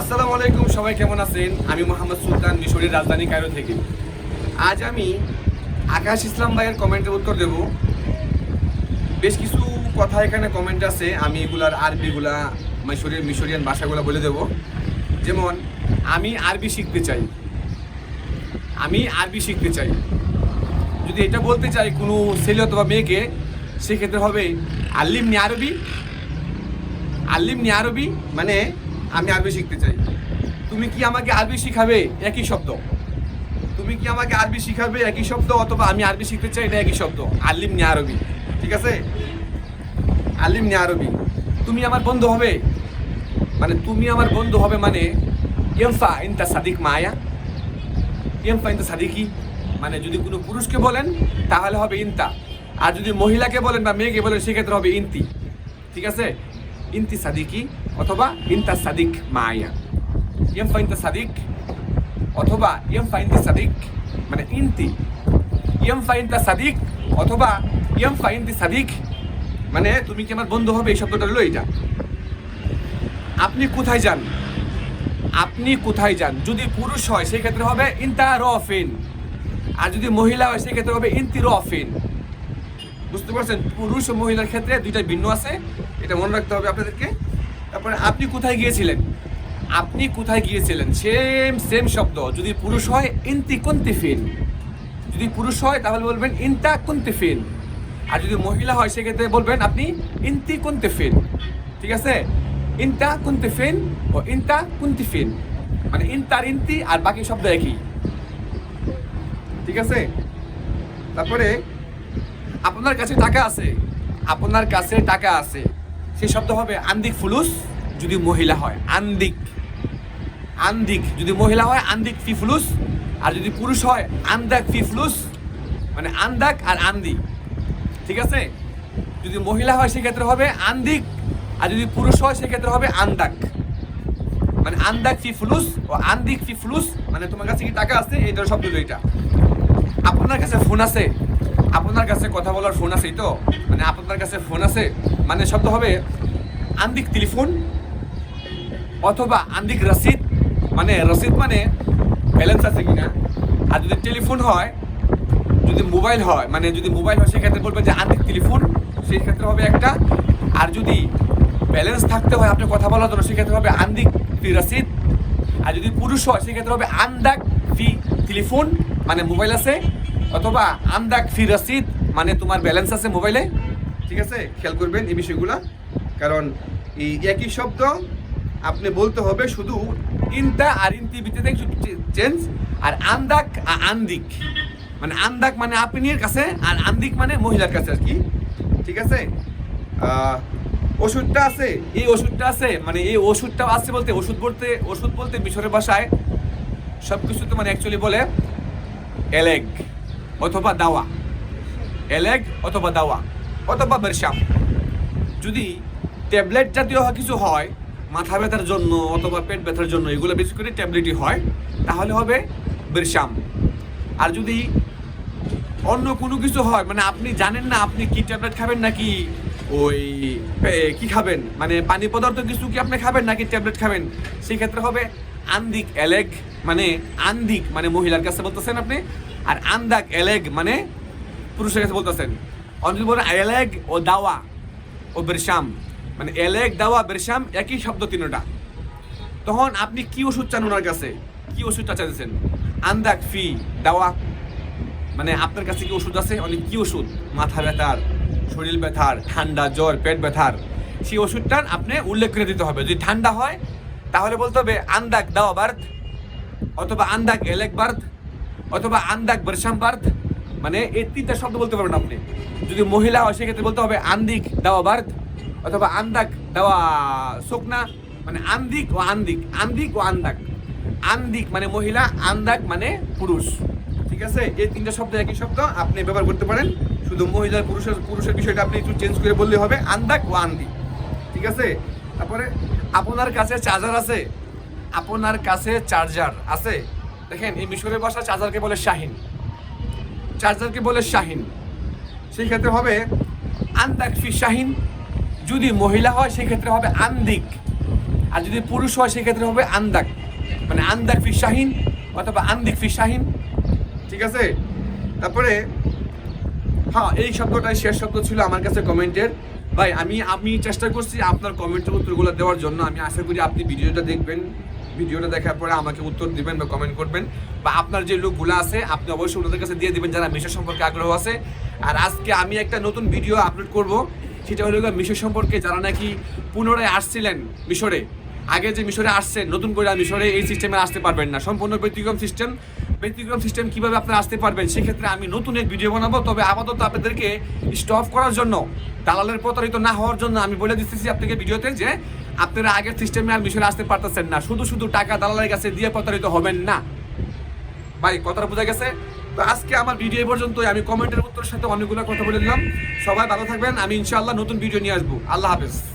আসসালামু আলাইকুম, সবাই কেমন আছেন? আমি মোহাম্মদ সুলতান মিশরের রাজধানী কায়রো থেকে। আজ আমি আকাশ ইসলাম ভাইয়ের কমেন্টের উত্তর দেব। বেশ কিছু কথা এখানে কমেন্ট আছে, আমি এগুলার আরবিগুলা মিশরের মিশরিয়ান ভাষাগুলো বলে দেব। যেমন, আমি আরবি শিখতে চাই। আমি আরবি শিখতে চাই। যদি এটা বলতে চাই কোনো ছেলে অথবা মেয়েকে, সেক্ষেত্রে হবে আল্লিমনি আরবি। আল্লিমনি আরবি মানে আমি আরবি শিখতে চাই। তুমি কি আমাকে আরবি শিখাবে? একই শব্দ। তুমি কি আমাকে আরবি শিখাবে? একই শব্দ অথবা আমি আরবি শিখতে চাই এটা একই শব্দ। আল্লিমনি আরবি। ঠিক আছে? আলিম আল্লিমনি আরবি। তুমি আমার বন্ধু হবে। মানে তুমি আমার বন্ধু হবে মানে ইয়মফা ইনতা সাদিক মায়া। ইয়মফা ইনতা সাদিকি। মানে যদি কোনো পুরুষকে বলেন, তাহলে হবে ইনতা। আর যদি মহিলাকে বলেন বা মেয়েকে বলেন, সেক্ষেত্রে হবে ইন্তি। ঠিক আছে? ইনতি সাদিকি অথবা ইনতা সাদিক মায়া। ইয়মফা ইনতা সাদিক অথবা ইয়মফা ইনতি সাদিক মানে ইনতি। ইয়মফা ইনতা সাদিক অথবা ইয়মফা ইনতি সাদিক মানে তুমি কি আমার বন্ধু হবে? এই শব্দটা হলো এইটা। আপনি কোথায় যান? আপনি কোথায় যান? যদি পুরুষ হয় সেই ক্ষেত্রে হবে ইনতা রফিন। আর যদি মহিলা হয় সেই ক্ষেত্রে হবে ইনতি রফিন। বুঝতে পারছেন? পুরুষ ও মহিলার ক্ষেত্রে দুইটা ভিন্ন আছে। এটা মনে রাখতে হবে আপনাদেরকে। তারপরে আপনি কোথায় গিয়েছিলেন? আপনি কোথায় গিয়েছিলেন? সেম সেম শব্দ। যদি পুরুষ হয়, ইনতি কুন্তিফিন। যদি পুরুষ হয়, তাহলে বলবেন ইনতা কুন্তিফিন। আর যদি মহিলা হয়, সেক্ষেত্রে বলবেন আপনি ইনতি কুন্তিফিন। ঠিক আছে? ইনতা কুন্তিফিন ও ইনতা কুন্তিফিন। মানে ইনতার ইন্তি আর বাকি শব্দ একই। ঠিক আছে? তারপরে আপনার কাছে টাকা আছে, আপনার কাছে টাকা আছে। সেই শব্দ হবে আন্দিক ফুলুস যদি মহিলা হয়, আন্দিক। আন্দিক যদি মহিলা হয়, আন্দিক ফি ফুলুস। আর যদি পুরুষ হয়, আন্দাক ফি ফুলুস। মানে আন্দাক আর আন্দি। ঠিক আছে? যদি মহিলা হয়, সেক্ষেত্রে হবে আন্দিক। আর যদি পুরুষ হয়, সেক্ষেত্রে হবে আন্দাক। মানে আন্দাক ফি ফুলুস ও আন্দিক ফি ফুলুস। মানে তোমার কাছে কি টাকা আছে? এইটার শব্দ হলো এটা। আপনার কাছে ফোন আছে আপনার কাছে কথা বলার ফোন আছে তো? মানে আপনার কাছে ফোন আছে? মানে শব্দ হবে আন্দিক টেলিফোন অথবা আন্দিক রসিদ। মানে রসিদ মানে ব্যালেন্স আছে কিনা? আর যদি টেলিফোন হয়, যদি মোবাইল হয় মানে যদি মোবাইল হয়, সেক্ষেত্রে বলবে যে আন্দিক টেলিফোন সেই ক্ষেত্রে হবে একটা। আর যদি ব্যালেন্স থাকতে হয়, আপনি কথা বলার জন্য, সেক্ষেত্রে হবে আন্দিক ফি রসিদ। আর যদি পুরুষ হয়, সেক্ষেত্রে হবে আন্দাক ফি টেলিফোন মানে মোবাইল আছে। অথবা আন্দাক ফি রসিদ মানে তোমার ব্যালেন্স আছে মোবাইলে ঠিক আছে? খেয়াল করবেন এই বিষয়গুলো। কারণ এই একই শব্দ আপনি বলতে হবে শুধু ইনতা আর ইনতি ভিত্তিতে চেঞ্জ আর আন্দাক আর আন্দিক। মানে আন্দাক মানে আপনির কাছে, আর আন্দিক মানে মহিলার কাছে আর কি। ঠিক আছে? ওষুধটা আছে? এই ওষুধটা আছে মানে এই ওষুধটা আছে বলতে, ওষুধ বলতে ওষুধ বলতে মিশরের ভাষায় সব কিছু তো মানে অ্যাকচুয়ালি বলে, এলেগ। অথবা দাওয়া। এলেগ অথবা দাওয়া, অথবা বেরসাম যদি ট্যাবলেট জাতীয় কিছু হয়, মাথা ব্যথার জন্য অথবা পেট ব্যথার জন্য এগুলো বেশি করে ট্যাবলেটই হয়, তাহলে হবে বেরসাম আর যদি অন্য কোনো কিছু হয় মানে আপনি জানেন না আপনি কি ট্যাবলেট খাবেন নাকি ওই কি খাবেন? মানে পানি পদার্থ কিছু কি আপনি খাবেন নাকি ট্যাবলেট খাবেন? সেই ক্ষেত্রে হবে আন্দিক এলেগ মানে আন্দিক মানে মহিলার কাছে বলতেছেন আপনি আর আন্দাক এলেগ মানে পুরুষের কাছে বলতেছেন। অঞ্জলি বলেন, এলেগ ও দাওয়া ও বেরসাম। মানে এলেগ, দাওয়া, বেরসাম একই শব্দ তিনটা। তখন আপনি কি ওষুধ চান ওনার কাছে? কি ওষুধটা চাইছেন আন্দাক, ফি, দাওয়া। মানে আপনার কাছে কি ওষুধ আছে? অনেক কি ওষুধ? মাথা ব্যথার, শরীর ব্যথার, ঠান্ডা, জ্বর, পেট ব্যথার। সেই ওষুধটা আপনি উল্লেখ করে দিতে হবে। যদি ঠান্ডা হয়, তাহলে বলতে হবে আন্দাক, দাওয়া, বার্থ অথবা আন্দাক এলেক বার্থ। অথবা আন্দাক বর্ষাম বার্থ মানে এই তিনটা শব্দ বলতে পারবেন আপনি। যদি মহিলা হয়, সেক্ষেত্রে বলতে হবে আন্দিক দাওয়া বার্থ অথবা আন্দাক দাওয়া শুকনা মানে আন্দিক ও আন্দিক আন্দিক ও আন্দাক। আন্দিক মানে মহিলা, আন্দাক মানে পুরুষ। ঠিক আছে? এই তিনটা শব্দ একই শব্দ, আপনি ব্যবহার করতে পারেন। শুধু মহিলার পুরুষের পুরুষের বিষয়টা আপনি একটু চেঞ্জ করে বললে হবে, আন্দাক ও আন্দিক। ঠিক আছে? তারপরে, আপনার কাছে চার্জার আছে। আপনার কাছে চার্জার আছে। দেখেন, এই মিশরের ভাষা চার্জারকে বলে শাহিন। চার্জারকে বলে শাহিন। সেই ক্ষেত্রে হবে আন্দাক ফি শাহিন। যদি মহিলা হয়, সেই ক্ষেত্রে হবে আন্দিক। আর যদি পুরুষ হয় সেক্ষেত্রে হবে আন্দাক। মানে আন্দাক ফি শাহিন অথবা আন্দিক ফি শাহিন। ঠিক আছে? তারপরে হ্যাঁ এই শব্দটাই শেষ শব্দ ছিল আমার কাছে কমেন্টের। ভাই, আমি আমি চেষ্টা করছি আপনার কমেন্টের উত্তরগুলো দেওয়ার জন্য। আমি আশা করি আপনি ভিডিওটা দেখবেন। ভিডিওটা দেখার পরে আমাকে উত্তর দিবেন বা কমেন্ট করবেন। বা আপনার যে লোকগুলো আছে, আপনি অবশ্যই ওনাদের কাছে দিয়ে দিবেন যারা মিশর সম্পর্কে আগ্রহ আছে। আর আজকে আমি একটা নতুন ভিডিও আপলোড করব। সেটা হলো মিশর সম্পর্কে যারা নাকি পুনরায় আসছিলেন মিশরে। আগে যে মিশরে আসছেন নতুন করে মিশরে এই সিস্টেমে আসতে পারবেন না। সম্পূর্ণ ব্যতিক্রম সিস্টেম ব্যতিক্রম সিস্টেম কীভাবে আপনারা আসতে পারবেন, সেক্ষেত্রে আমি নতুন এক ভিডিও বানাবো। তবে আপাতত আপনাদেরকে স্টপ করার জন্য, দালালের প্রতারিত না হওয়ার জন্য আমি বলে দিতেছি আপনাকে ভিডিওতে যে আপনারা আগের সিস্টেমে আর মিশনে আসতে পারতেছেন না। শুধু শুধু টাকা দালালের কাছে দিয়ে প্রতারিত হবেন না। ভাই, কথাটা বোঝা গেছে? তো আজকে আমার ভিডিও এই পর্যন্তই। আমি কমেন্টের উত্তরের সাথে অনেকগুলো কথা বলে দিলাম। সবাই ভালো থাকবেন। আমি ইনশাআল্লাহ নতুন ভিডিও নিয়ে আসব। আল্লাহ হাফেজ।